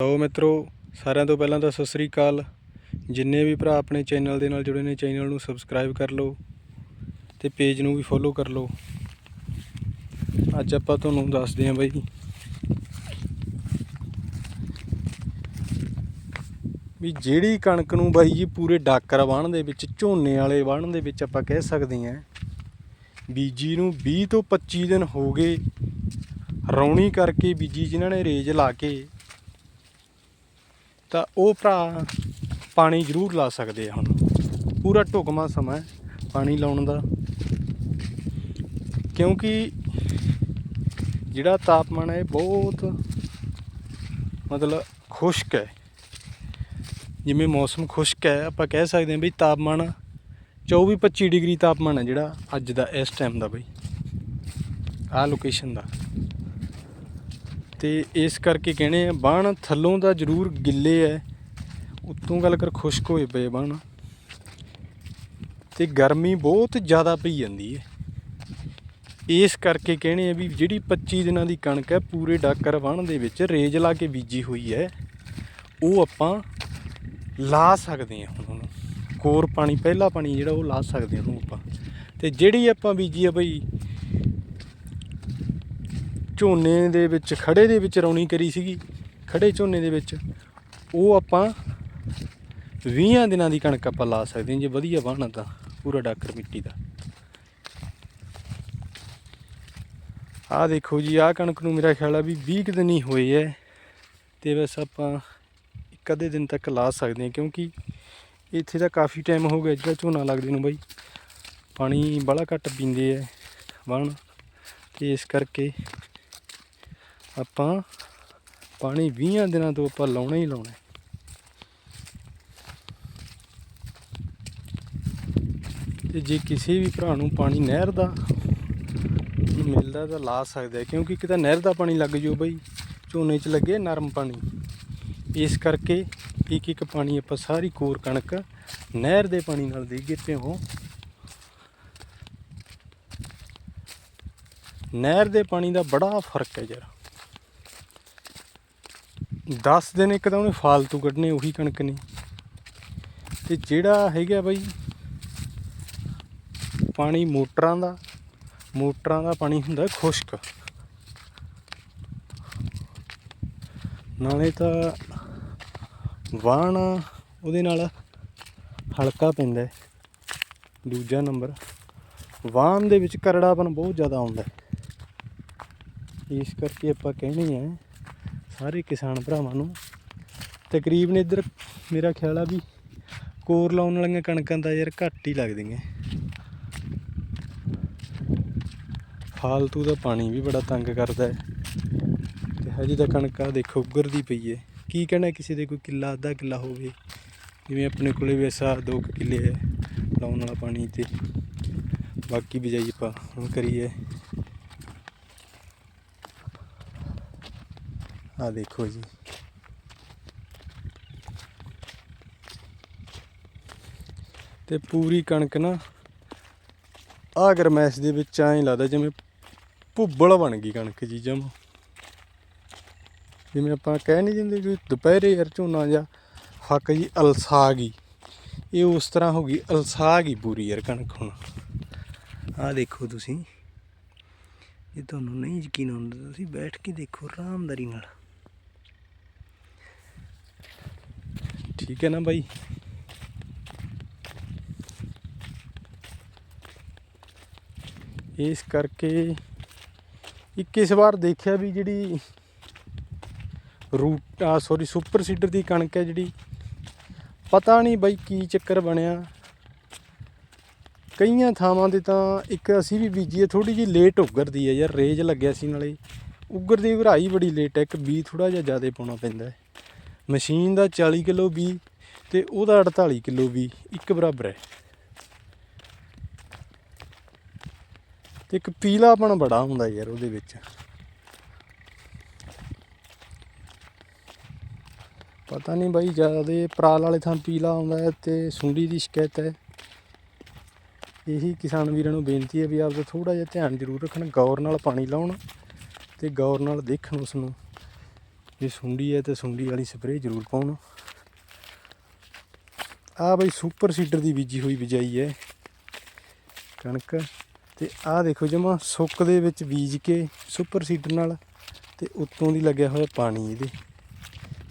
ਲੋ ਮਿੱਤਰੋ, ਸਾਰਿਆਂ ਤੋਂ ਪਹਿਲਾਂ ਤਾਂ ਸਤਿ ਸ੍ਰੀ ਅਕਾਲ। ਜਿੰਨੇ ਵੀ ਭਰਾ ਆਪਣੇ ਚੈਨਲ ਦੇ ਨਾਲ ਜੁੜੇ ਨੇ, ਚੈਨਲ ਨੂੰ ਸਬਸਕ੍ਰਾਈਬ ਕਰ ਲਓ ਤੇ ਪੇਜ ਨੂੰ ਵੀ ਫੋਲੋ ਕਰ ਲਓ। ਅੱਜ ਆਪਾਂ ਤੁਹਾਨੂੰ ਦੱਸਦੇ ਹਾਂ ਬਾਈ ਵੀ ਜਿਹੜੀ ਕਣਕ ਨੂੰ ਬਾਈ ਜੀ ਪੂਰੇ ਡਾਕਰ ਵਾਹਣ ਦੇ ਵਿੱਚ, ਝੋਨੇ ਵਾਲੇ ਵਾਹਣ ਦੇ ਵਿੱਚ ਆਪਾਂ ਕਹਿ ਸਕਦੇ ਹਾਂ ਬੀਜੀ ਨੂੰ 20 ਤੋਂ 25 ਦਿਨ ਹੋ ਗਏ ਰੌਣੀ ਕਰਕੇ ਬੀਜੀ ਜਿਨ੍ਹਾਂ ਨੇ ਰੇਜ ਲਾ ਕੇ ਤਾਂ ਉਹ ਭਰਾ ਪਾਣੀ ਜ਼ਰੂਰ ਲਾ ਸਕਦੇ ਆ ਹੁਣ। ਪੂਰਾ ਢੁਕਮਾ ਸਮਾਂ ਪਾਣੀ ਲਾਉਣ ਦਾ। ਕਿਉਂਕਿ ਜਿਹੜਾ ਤਾਪਮਾਨ ਹੈ ਇਹ ਬਹੁਤ ਮਤਲਬ ਖੁਸ਼ਕ ਹੈ। ਜਿਵੇਂ ਮੌਸਮ ਖੁਸ਼ਕ ਹੈ, ਆਪਾਂ ਕਹਿ ਸਕਦੇ ਹਾਂ ਵੀ ਤਾਪਮਾਨ 24 25 ਡਿਗਰੀ ਤਾਪਮਾਨ ਹੈ ਜਿਹੜਾ ਅੱਜ ਦਾ ਇਸ ਟਾਈਮ ਦਾ ਬਈ। ਆਹ ਲੋਕੇਸ਼ਨ ਦਾ। ਤੇ ਇਸ ਕਰਕੇ ਕਹਿੰਦੇ ਆ, ਬਾਣ ਥੱਲੋਂ ਦਾ ਜ਼ਰੂਰ ਗਿੱਲੇ ਐ। ਉੱਤੋਂ ਗੱਲ ਕਰ, ਖੁਸ਼ਕ ਹੋਏ ਪਏ ਬਾਣ। ਤੇ ਗਰਮੀ ਬਹੁਤ ਜ਼ਿਆਦਾ ਪਈ ਜਾਂਦੀ ਹੈ ਇਸ ਕਰਕੇ ਕਹਿੰਦੇ ਆ ਵੀ ਜਿਹੜੀ 25 ਦਿਨਾਂ ਦੀ ਕਣਕ ਹੈ ਪੂਰੇ ਡਾਕਰ ਵਾਹਣ ਦੇ ਵਿੱਚ ਰੇਜ ਲਾ ਕੇ ਬੀਜੀ ਹੋਈ ਹੈ ਉਹ ਆਪਾਂ ਲਾ ਸਕਦੇ ਹਾਂ ਹੁਣ ਉਹਨੂੰ। ਕੋਰ ਪਾਣੀ, ਪਹਿਲਾ ਪਾਣੀ ਜਿਹੜਾ ਉਹ ਲਾ ਸਕਦੇ ਹਾਂ ਉਹਨੂੰ ਆਪਾਂ। ਤੇ ਜਿਹੜੀ ਆਪਾਂ ਬੀਜੀ ਆ ਬਈ ਝੋਨੇ ਦੇ ਵਿੱਚ, ਖੜੇ ਦੇ ਵਿੱਚ ਰੌਣੀ ਕਰੀ ਸੀਗੀ। ਖੜੇ ਝੋਨੇ ਦੇ ਵਿੱਚ। ਉਹ ਆਪਾਂ 20 ਦਿਨਾਂ ਦੀ ਕਣਕ ਆਪਾਂ ਲਾ ਸਕਦੇ ਹਾਂ, ਜੇ ਵਧੀਆ ਵਾਹਣਾ ਤਾਂ, ਪੂਰਾ ਡਾਕਰ ਮਿੱਟੀ ਦਾ। ਆਹ ਦੇਖੋ ਜੀ, ਆਹ ਕਣਕ ਨੂੰ ਮੇਰਾ ਖਿਆਲ ਆ ਵੀ 20 ਕੁ ਦਿਨ ਹੀ ਹੋਏ ਐ, ਤੇ ਬਸ ਆਪਾਂ ਇੱਕ ਅੱਧੇ ਦਿਨ ਤੱਕ ਲਾ ਸਕਦੇ ਹਾਂ, ਕਿਉਂਕਿ ਇੱਥੇ ਤਾਂ ਕਾਫੀ ਟਾਈਮ ਹੋ ਗਿਆ ਜਿਹੜਾ ਝੋਨਾ ਲੱਗਦੇ ਨੂੰ ਬਾਈ। ਪਾਣੀ ਬੜਾ ਘੱਟ ਪੀਂਦੇ ਐ ਵਾਹਣ ਤੇ ਇਸ ਕਰਕੇ ਆਪਾਂ ਪਾਣੀ 20 ਦਿਨਾਂ ਤੋਂ ਆਪਾਂ ਲਾਉਣਾ ਹੀ ਲਾਉਣਾ ਹੈ। ਤੇ ਜੇ ਕਿਸੇ ਵੀ ਭਰਾ ਨੂੰ ਪਾਣੀ ਨਹਿਰ ਦਾ ਮਿਲਦਾ ਤਾਂ ਲਾ ਸਕਦਾ ਕਿਉਂਕਿ ਇੱਕ ਤਾਂ ਨਹਿਰ ਦਾ ਪਾਣੀ ਲੱਗ ਜਾਊ ਬਈ, ਝੋਨੇ 'ਚ ਲੱਗੇ ਨਰਮ ਪਾਣੀ। ਇਸ ਕਰਕੇ ਇੱਕ ਇੱਕ ਪਾਣੀ ਆਪਾਂ ਸਾਰੀ ਕੋਰ ਕਣਕ ਨਹਿਰ ਦੇ ਪਾਣੀ ਨਾਲ ਦੇਈਏ ਭਿਓ ਨਹਿਰ ਦੇ ਪਾਣੀ ਦਾ ਬੜਾ ਫ਼ਰਕ ਹੈ ਯਾਰ। 10 ਦਿਨ ਇੱਕ ਤਾਂ ਉਹਨੇ ਫਾਲਤੂ ਕੱਢਨੇ ਉਹੀ ਕਣਕ ਨਹੀਂ ਤੇ ਜਿਹੜਾ ਹੈਗਾ ਬਾਈ ਪਾਣੀ ਮੋਟਰਾਂ ਦਾ ਮੋਟਰਾਂ ਦਾ ਪਾਣੀ ਹੁੰਦਾ ਖੁਸ਼ਕ। ਨਾਲੇ ਤਾਂ ਵਾਣ ਉਹਦੇ ਨਾਲ ਹਲਕਾ ਪੈਂਦਾ ਦੂਜਾ ਨੰਬਰ ਵਾਣ ਦੇ ਵਿੱਚ ਕਰੜਾਪਨ ਬਹੁਤ ਜ਼ਿਆਦਾ ਆਉਂਦਾ ਇਸ ਕਰਕੇ ਆਪਾਂ ਕਹਿੰਦੇ ਆ ਸਾਰੇ ਕਿਸਾਨ ਭਰਾਵਾਂ ਨੂੰ। ਤਕਰੀਬਨ ਇੱਧਰ ਮੇਰਾ ਖਿਆਲ ਆ ਵੀ ਕੋਰ ਲਾਉਣ ਵਾਲੀਆਂ ਕਣਕਾਂ ਦਾ ਯਾਰ ਘੱਟ ਹੀ ਲੱਗਦੀਆਂ। ਫਾਲਤੂ ਦਾ ਪਾਣੀ ਵੀ ਬੜਾ ਤੰਗ ਕਰਦਾ ਹੈ। ਤੇ ਹਜੇ ਤਾਂ ਕਣਕਾਂ ਦੇਖੋ ਉੱਗਰਦੀ ਪਈ ਹੈ। ਕੀ ਕਹਿਣਾ ਕਿਸੇ ਦੇ ਕੋਈ ਕਿੱਲਾ, ਅੱਧਾ ਕਿੱਲਾ ਹੋਵੇ? ਜਿਵੇਂ ਆਪਣੇ ਕੋਲੇ ਵੀ ਐਸਾ ਦੋ ਕੁ ਕਿੱਲੇ ਹੈ ਲਾਉਣ ਵਾਲਾ ਪਾਣੀ ਤੇ। ਬਾਕੀ ਬਿਜਾਈ ਆਪਾਂ ਹੁਣ ਕਰੀਏ। ਆ ਦੇਖੋ ਜੀ। ਤੇ ਪੂਰੀ ਕਣਕ ਨਾ ਆ ਗਰਮੈਸ਼ ਦੇ ਵਿੱਚ ਐਂ ਲੱਗਦਾ ਜਿਵੇਂ ਭੁੱਬਲ ਬਣ ਗਈ ਕਣਕ ਜੀ ਜਮ। ਜਿਵੇਂ ਆਪਾਂ ਕਹਿ ਨਹੀਂ ਦਿੰਦੇ ਵੀ ਦੁਪਹਿਰੇ ਯਾਰ ਝੋਨਾ ਜਾਂ ਹੱਕ ਜੀ ਅਲਸਾ ਗਈ ਇਹ ਉਸ ਤਰ੍ਹਾਂ ਹੋ ਗਈ ਅਲਸਾ ਗਈ ਪੂਰੀ ਯਾਰ ਕਣਕ ਹੁਣ। ਆ ਦੇਖੋ ਤੁਸੀਂ। ਇਹ ਤੁਹਾਨੂੰ ਨਹੀਂ ਯਕੀਨ ਆਉਂਦਾ ਤੁਸੀਂ ਬੈਠ ਕੇ ਦੇਖੋ, ਆਰਾਮਦਾਰੀ ਨਾਲ। ਠੀਕ ਹੈ ਨਾ ਬਾਈ? ਇਸ ਕਰਕੇ ਇੱਕ ਇਸ ਵਾਰ ਦੇਖਿਆ ਵੀ ਜਿਹੜੀ ਰੂਟ ਆ ਸੌਰੀ ਸੁਪਰ ਸੀਡਰ ਦੀ ਕਣਕ ਹੈ ਜਿਹੜੀ, ਪਤਾ ਨਹੀਂ ਬਾਈ ਕੀ ਚੱਕਰ ਬਣਿਆ। ਕਈਆਂ ਥਾਵਾਂ ਤੇ ਤਾਂ ਇੱਕ ਅਸੀਂ ਵੀ ਬੀਜੀ ਹੈ ਥੋੜੀ ਜਿਹੀ ਲੇਟ ਉੱਗਰਦੀ ਹੈ ਯਾਰ, ਰੇਜ ਲੱਗਿਆ ਸੀ ਨਾਲੇ। ਉੱਗਰਦੀ ਭਰਾਈ ਬੜੀ ਲੇਟ ਹੈ, ਇੱਕ ਬੀ ਥੋੜਾ ਜਿਹਾ ਜ਼ਿਆਦਾ ਪਾਉਣਾ ਪੈਂਦਾ ਹੈ। ਮਸ਼ੀਨ ਦਾ 40 ਕਿਲੋ ਬੀ ਤੇ ਉਹਦਾ 48 ਕਿਲੋ ਬੀ, ਇੱਕ ਬਰਾਬਰ ਹੈ। ਤੇ ਇੱਕ ਪੀਲਾਪਣ ਬੜਾ ਹੁੰਦਾ ਯਾਰ ਉਹਦੇ ਵਿੱਚ। ਪਤਾ ਨਹੀਂ ਬਾਈ, ਜ਼ਿਆਦਾ ਪਰਾਲ ਵਾਲੇ ਥਾਂ ਪੀਲਾ ਆਉਂਦਾ ਹੈ ਤੇ ਸੁੰਡੀ ਦੀ ਸ਼ਿਕਾਇਤ ਹੈ। ਇਹੀ ਕਿਸਾਨ ਵੀਰਾਂ ਨੂੰ ਬੇਨਤੀ ਹੈ ਵੀ ਆਪਦਾ ਥੋੜਾ ਜਿਹਾ ਧਿਆਨ ਜ਼ਰੂਰ ਰੱਖਣ, ਗੌਰ ਨਾਲ ਪਾਣੀ ਲਾਉਣ ਤੇ ਗੌਰ ਨਾਲ ਦੇਖਣ ਉਸ ਨੂੰ ਜੇ ਸੁੰਡੀ ਹੈ ਤੇ ਸੁੰਡੀ ਵਾਲੀ ਸਪਰੇਅ ਜ਼ਰੂਰ ਪਾਉਣ। ਆ ਬਈ ਸੁਪਰ ਸੀਡਰ ਦੀ ਬੀਜੀ ਹੋਈ ਬਿਜਾਈ ਹੈ। ਕਣਕ ਤੇ ਆਹ ਦੇਖੋ ਜਮਾ ਸੁੱਕ ਦੇ ਵਿੱਚ ਬੀਜ ਕੇ ਸੁਪਰ ਸੀਡਰ ਨਾਲ ਤੇ ਉੱਤੋਂ ਦੀ ਲੱਗਿਆ ਹੋਇਆ ਪਾਣੀ ਇਹਦੇ।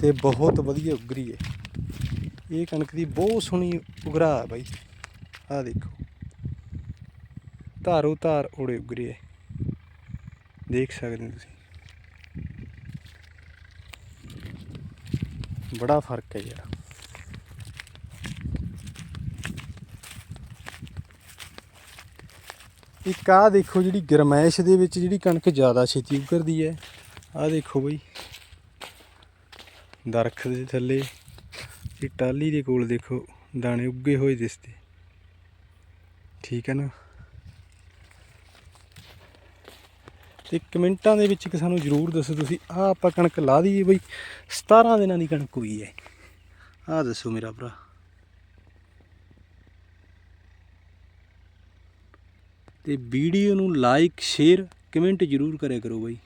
ਤੇ ਬਹੁਤ ਵਧੀਆ ਉਗਰੀ ਹੈ। ਇਹ ਕਣਕ ਦੀ ਬਹੁਤ ਸੋਹਣੀ ਉਗਰਾ ਹੈ ਬਾਈ। ਆਹ ਦੇਖੋ। ਧਾਰੋ ਧਾਰ ਓੜੇ ਉਗਰੇ ਹੈ। ਦੇਖ ਸਕਦੇ ਹੋ ਤੁਸੀਂ। ਬੜਾ ਫ਼ਰਕ ਹੈ ਯਾਰ ਇੱਕ ਆਹ ਦੇਖੋ ਜਿਹੜੀ ਗਰਮੈਸ਼ ਦੇ ਵਿੱਚ ਜਿਹੜੀ ਕਣਕ ਜ਼ਿਆਦਾ ਛੇਤੀ ਉਗਰਦੀ ਹੈ। ਆਹ ਦੇਖੋ ਬਈ। ਦਰਖਤ ਦੇ ਥੱਲੇ ਇਹ ਟਾਲੀ ਦੇ ਕੋਲ ਦੇਖੋ ਦਾਣੇ ਉੱਗੇ ਹੋਏ ਦਿਸਦੇ ਠੀਕ ਹੈ ਨਾ? ਤੇ ਕਮੈਂਟਾਂ ਦੇ ਵਿੱਚ ਇੱਕ ਸਾਨੂੰ ਜਰੂਰ ਦੱਸੋ ਤੁਸੀਂ, ਆਹ ਆਪਾਂ ਕਣਕ ਲਾ ਦਈਏ ਬਈ 17 ਦਿਨਾਂ ਦੀ ਕਣਕ ਹੋਈ ਹੈ। ਆਹ ਦੱਸੋ ਮੇਰਾ ਭਰਾ। ਤੇ ਵੀਡੀਓ ਨੂੰ ਲਾਈਕ ਸ਼ੇਅਰ ਕਮੈਂਟ ਜਰੂਰ ਕਰਿਆ ਕਰੋ ਬਈ।